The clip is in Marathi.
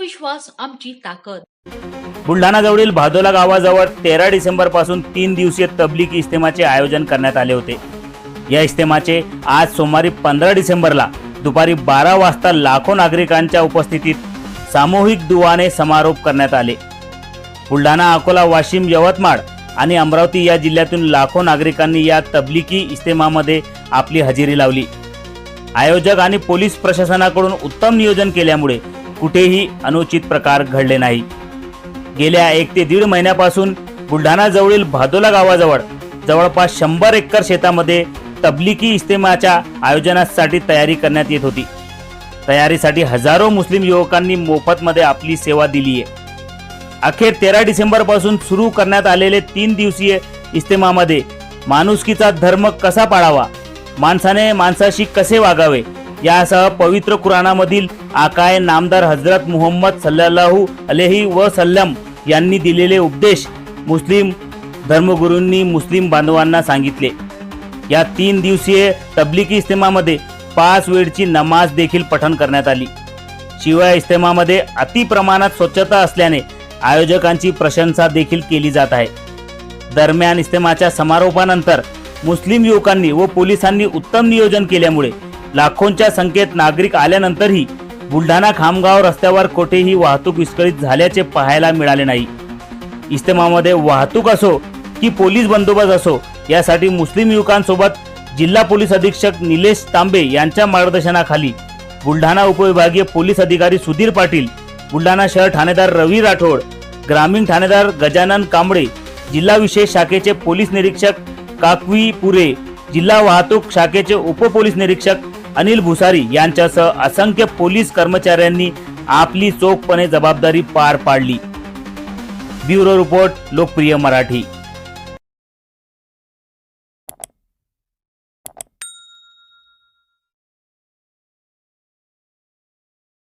विश्वास आमची ताकद. बुलढाणाजवळील भादोला गावाजवळ तेरा डिसेंबरपासून तीन दिवसीय तबलीग इस्तेमाचे आयोजन करण्यात आले होते. या इस्तेमाचे आज सोमवारी पंधरा डिसेंबरला दुपारी बारा वाजता लाखो नागरिकांच्या उपस्थितीत सामूहिक दुवाने समारोप करण्यात आले. बुलढाणा अकोला वाशिम यवतमाळ आणि अमरावती या जिल्ह्यातून लाखो नागरिकांनी या तबलिकी इस्तेमामध्ये आपली हजेरी लावली. आयोजक आणि पोलीस प्रशासनाकडून उत्तम नियोजन केल्यामुळे कुठेही अनुचित प्रकार घडले नाही. गेल्या एक ते दीड महिन्यापासून बुलढाणा जवळील भादोला गावाजवळ जवळपास शंभर एकर शेतामध्ये तबलिकी इस्तेमाच्या आयोजनासाठी तयारी करण्यात येत होती. तयारीसाठी हजारो मुस्लिम युवकांनी मोफतमध्ये आपली सेवा दिली आहे. अखेर तेरा डिसेंबरपासून सुरू करण्यात आलेले तीन दिवसीय इस्तेमामध्ये माणुसकीचा धर्म कसा पाळावा माणसाने माणसाशी कसे वागावे? यासह पवित्र कुराणामधील आकाय नामदार हजरत मुहम्मद सल्लाहू अलेही व सल्लम यांनी दिलेले उपदेश मुस्लिम धर्मगुरूंनी मुस्लिम बांधवांना सांगितले. या तीन दिवसीय तबलिकी इस्तेमामध्ये पाच वेळची नमाज देखील पठण करण्यात आली. शिवाय इस्तेमामध्ये अति प्रमाणात स्वच्छता असल्याने आयोजकांची प्रशंसा देखील केली जात आहे. दरम्यान इस्तेमाच्या समारोपानंतर मुस्लिम युवकांनी व पोलिसांनी उत्तम नियोजन केल्यामुळे लाखोंच्या संख्येत नागरिक आल्यानंतरही बुलढाणा खामगाव रस्त्यावर कोठेही वाहतूक विस्कळीत झाल्याचे पाहायला मिळाले नाही. इस्तेमामध्ये वाहतूक असो की पोलीस बंदोबस्त असो यासाठी मुस्लिम युवकांसोबत जिल्हा पोलीस अधीक्षक निलेश तांबे यांच्या मार्गदर्शनाखाली बुलढाणा उपविभागीय पोलीस अधिकारी सुधीर पाटील बुलढाणा शहर ठाणेदार रवी राठोड ग्रामीण ठाणेदार गजानन कांबळे जिल्हा विशेष शाखेचे पोलीस निरीक्षक काकवी पुरे जिल्हा वाहतूक शाखेचे उपपोलीस निरीक्षक अनिल भुसारी यांच्यासह असंख्य पोलीस कर्मचाऱ्यांनी आपली चोखपणे जबाबदारी पार पाडली. ब्युरो रिपोर्ट लोकप्रिय मराठी.